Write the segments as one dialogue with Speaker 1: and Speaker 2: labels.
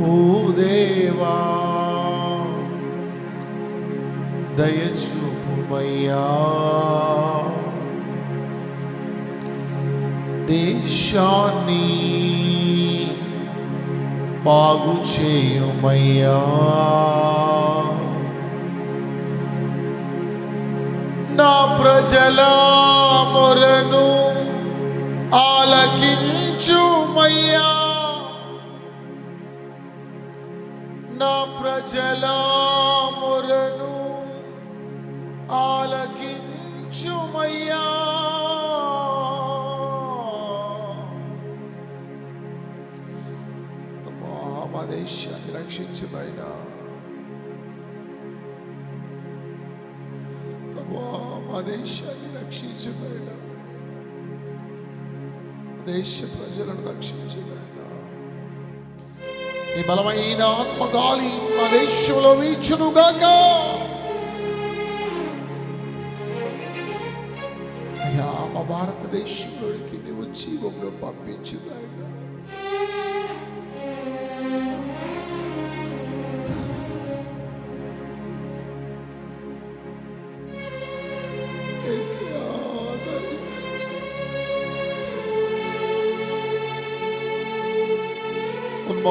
Speaker 1: ఓ దేవా దయచూపుమయ్యా. దేశాన్ని బాగు చేయుమయ్యా నా ప్రజల మొరను జలామురను ఆలకించుమయ్యా. మా దేశాన్ని రక్షించు మా దేశాన్ని రక్షించుమైనా దేశ ప్రజలను రక్షించు నాయనా నీ బలమైన ఆత్మగాలి మా దేశంలో వీచునుగాక అయ్యా మా భారతదేశంలోనికి నువ్వు జీవంలో పంపించు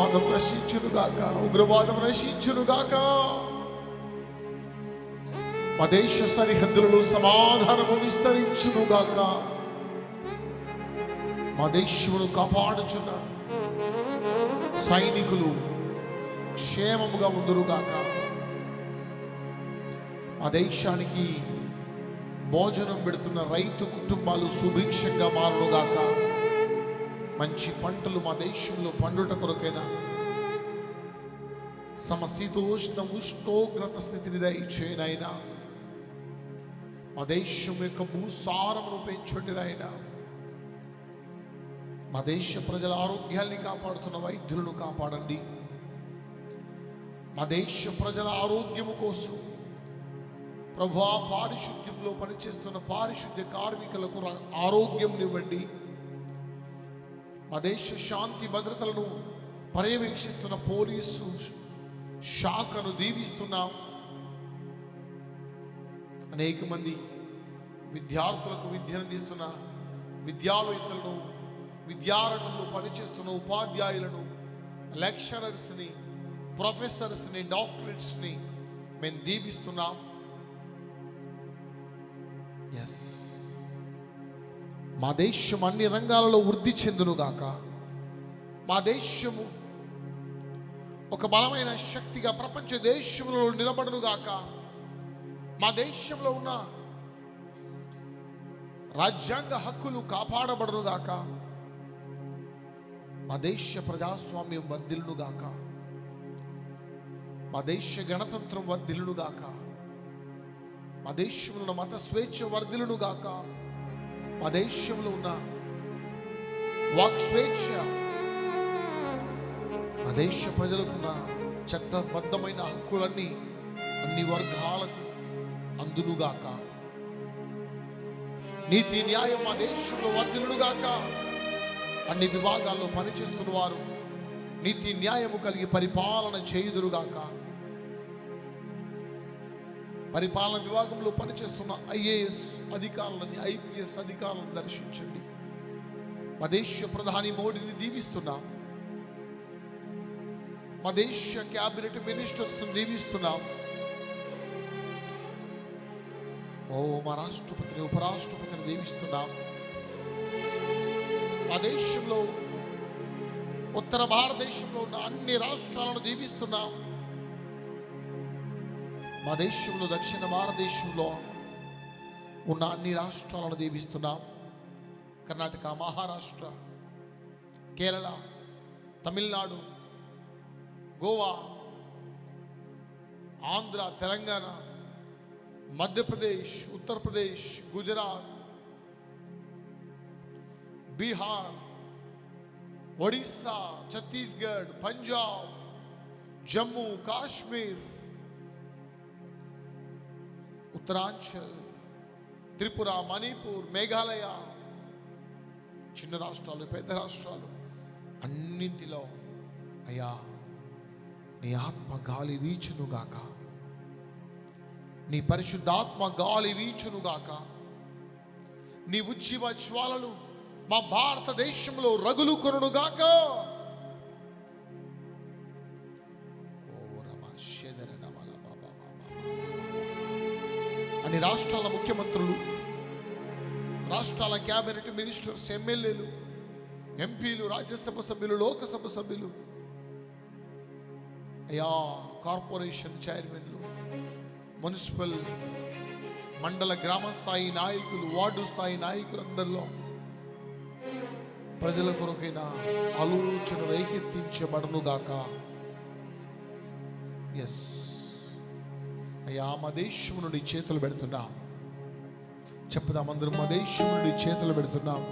Speaker 1: ఉగ్రవాదం నశించునుగాక ఉగ్రవాదం నశించునుగాక. మా దేశ సరిహద్దులలో సమాధానము విస్తరించునుగాక. మా దేశమును కాపాడుచున్న సైనికులు క్షేమముగా ఉందరుగాక. మా దేశానికి భోజనం పెడుతున్న రైతు కుటుంబాలు సుభిక్షంగా మారునుగాక. మంచి పంటలు మా దేశంలో పండుట కొరకైనా సమశీతోష్ణ ఉష్ణోగ్రత స్థితిని దయచేయనైనా మా దేశం యొక్క భూసారమును పెంచండి నాయన. మా దేశ ప్రజల ఆరోగ్యాన్ని కాపాడుతున్న వైద్యులను కాపాడండి. మా దేశ ప్రజల ఆరోగ్యము కోసం ప్రభా పారిశుద్ధ్యంలో పనిచేస్తున్న పారిశుద్ధ్య కార్మికులకు ఆరోగ్యం ఇవ్వండి మా దేశ శాంతి భద్రతలను పర్యవేక్షిస్తున్న పోలీసు శాఖను దీవిస్తున్నాం. అనేక మంది విద్యార్థులకు విద్యనుందిస్తున్న విద్యావేత్తలను విద్యారంగంలో పనిచేస్తున్న ఉపాధ్యాయులను లెక్చరర్స్ని ప్రొఫెసర్స్ని డాక్టరేట్స్ని మేము దీవిస్తున్నాం. ఎస్ మా దేశం అన్ని రంగాలలో వృద్ధి చెందునుగాక. మా దేశము ఒక బలమైన శక్తిగా ప్రపంచ దేశంలో నిలబడునుగాక. మా దేశంలో ఉన్న రాజ్యాంగ హక్కులు కాపాడబడునుగాక. మా దేశ ప్రజాస్వామ్యం వర్ధిల్లునుగాక. మా దేశ గణతంత్రం వర్ధిల్లునుగాక. మా దేశంలో ఉన్న మత స్వేచ్ఛ వర్ధిల్లునుగాక. మా దేశంలో ఉన్న వాక్ స్వేచ్ఛ. మా దేశ ప్రజలకున్న చట్టబద్ధమైన హక్కులన్నీ అన్ని వర్గాలకు అందునుగాక. నీతి న్యాయం మా దేశంలో వర్ధనుడుగాక అన్ని విభాగాల్లో పనిచేస్తున్న వారు నీతి న్యాయము కలిగి పరిపాలన చేయుదురుగాక. పరిపాలన విభాగంలో పనిచేస్తున్న ఐఏఎస్ అధికారులని ఐపీఎస్ అధికారులను దర్శించండి. మా దేశ ప్రధాని మోడీని దీవిస్తున్నాం. మా దేశ క్యాబినెట్ మినిస్టర్స్ దీవిస్తున్నాం. ఓ మా రాష్ట్రపతిని ఉపరాష్ట్రపతిని దీవిస్తున్నాం. మా దేశంలో ఉత్తర భారతదేశంలో ఉన్న అన్ని రాష్ట్రాలను దీవిస్తున్నాం. మా దేశంలో దక్షిణ భారతదేశంలో ఉన్న అన్ని రాష్ట్రాలను దీవిస్తున్నాం. కర్ణాటక మహారాష్ట్ర కేరళ తమిళనాడు గోవా ఆంధ్ర తెలంగాణ మధ్యప్రదేశ్ ఉత్తరప్రదేశ్ గుజరాత్ బీహార్ ఒడిస్సా ఛత్తీస్గఢ్ పంజాబ్ జమ్మూ కాశ్మీర్ ఉత్తరాంచల్ త్రిపుర మణిపూర్ మేఘాలయ చిన్న రాష్ట్రాలు పెద్ద రాష్ట్రాలు అన్నింటిలో అయ్యా నీ ఆత్మ గాలి వీచునుగాక నీ పరిశుద్ధాత్మ గాలి వీచునుగాక నీ ఉజ్జీవ జ్వాలలు మా భారతదేశంలో రగులు కొనుగాక రాష్ట్రాల ముఖ్యమంత్రులు రాష్ట్రాల క్యాబినెట్ మినిస్టర్స్ ఎమ్మెల్యేలు ఎంపీలు రాజ్యసభ సభ్యులు లోకసభ సభ్యులు అయా కార్పొరేషన్ చైర్మన్లు మున్సిపల్ మండల గ్రామ స్థాయి నాయకులు వార్డు స్థాయి నాయకులు అందరిలో ప్రజల కొరకైన ఆలోచన రేకెత్తించబడనుగాక. ఎస్ అయ్యా మా దేశం నుండి చేతులు పెడుతున్నాం. చెప్పుదాం అందరూ మా దేశం నుండి చేతులు పెడుతున్నాం.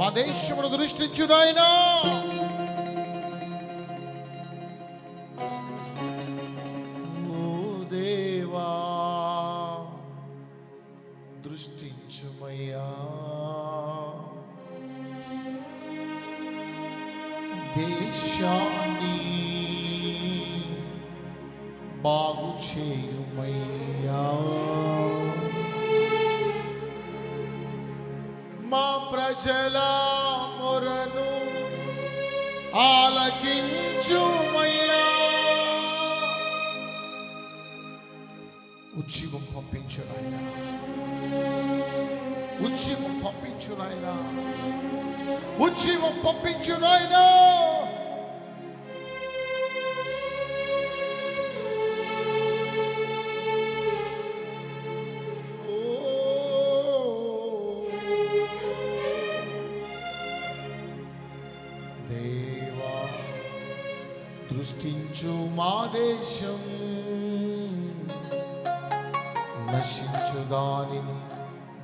Speaker 1: మా దేశమును దృష్టించు బాగు చేయుమయ్యా. మా ప్రజల మొరను ఆలకించుమయ్యా. ఉజ్జీవం పంపించు నాయన. ఉజ్జీవం పంపించు నాయన. ఉజ్జీవం పంపించు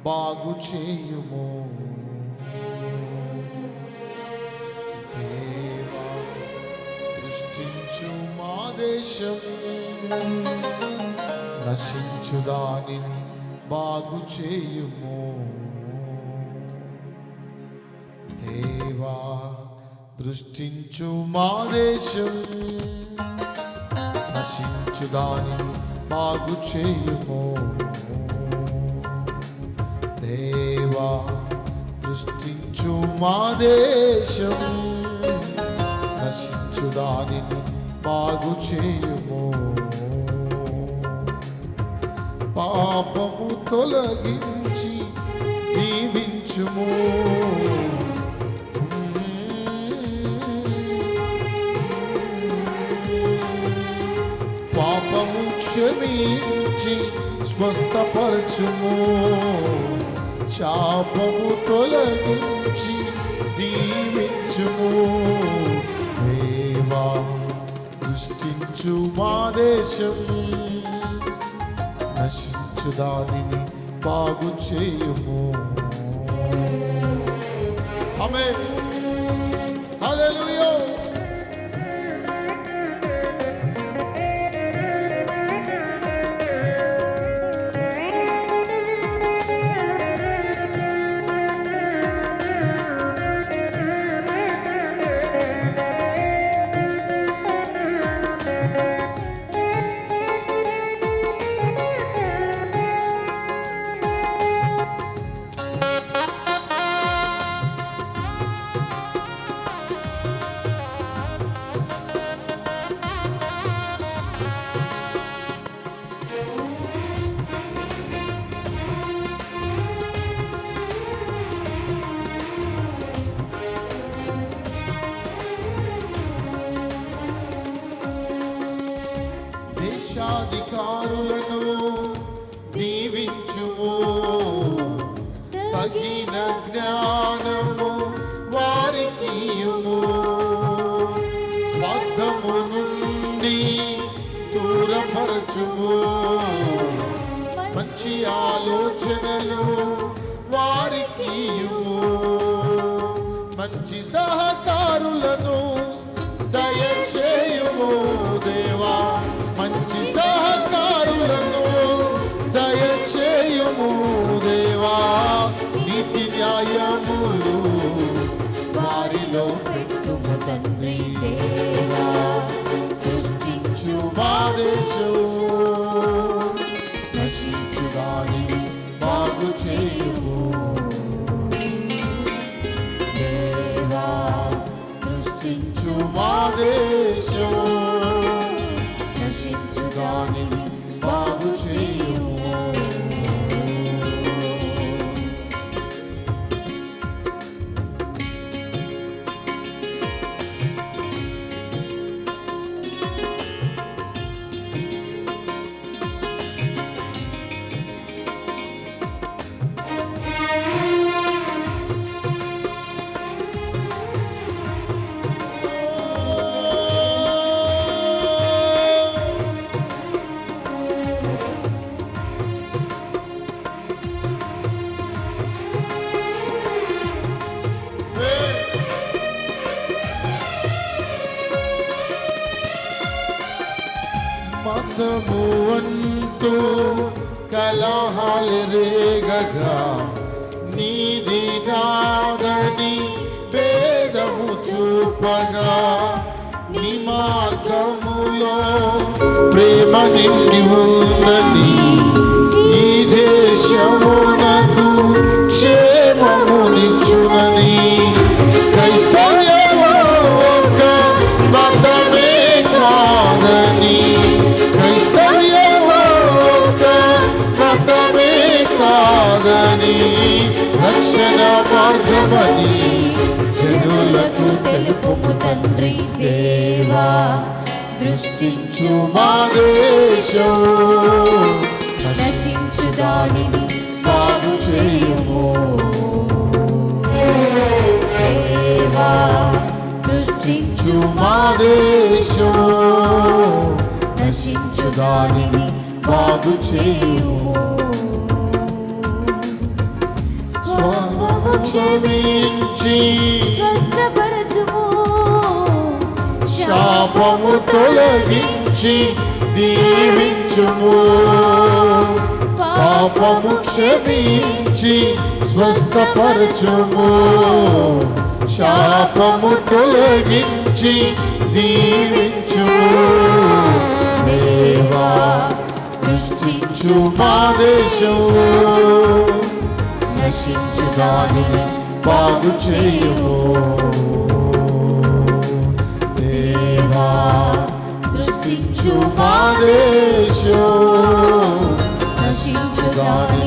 Speaker 1: బాగు చేయుము దేవా దృష్టించు మా దేశం నశించు దానిని బాగు చేయుము దేవా దృష్టించు మా దేశం నశించు దానిని బాగు చేయుము దేవా సృష్టించు మా దేశం నశించు దానిని బాగు చేయుము. పాపము తొలగించి దీవించుము పాపము క్షమించి స్వస్థపరచుము. శాపము తొలగించి దీవించుము. దేవా దృష్టించు మా దేశం. నశించు దానిని బాగు చేయము ఆమె అధికారులను దీవించుము. తగిన జ్ఞానము వారికి ఇయ్యుము. స్వార్థము నుండి దూరపరచుము. మంచి ఆలోచనలు వారికి మంచి సహకారులను దయచేయుము దేవా. మంచి సహకారులను దయచేయము దేవా నీతి న్యాయములు వారిలో
Speaker 2: పెట్టుము తండ్రి దేవా.
Speaker 1: సృష్టించు బాధ కలహాలు రేగగా నీది నాదని భేదము చూపగా నీ మార్గములో ప్రేమ నిండి ఉందని
Speaker 2: దేవా దృష్టించు
Speaker 1: మా దేశం
Speaker 2: నశించు దానిని బాగు చేయుము. దేవా దృష్టించు
Speaker 1: మా దేశం
Speaker 2: నశించు దానిని బాగు చేయుము.
Speaker 1: స్వము క్షమించి
Speaker 2: స్వస్థపరచుము
Speaker 1: శాపము తొలగించి దీవించుము. పాపము క్షమించి స్వస్థపరచుము. శాపము తొలగించి దీవించుము. దేవా దృష్టించు మా దేశము.
Speaker 2: నశించు దానిని బాగు చేయుము. దృష్టించు మా దేశం నశించు దాని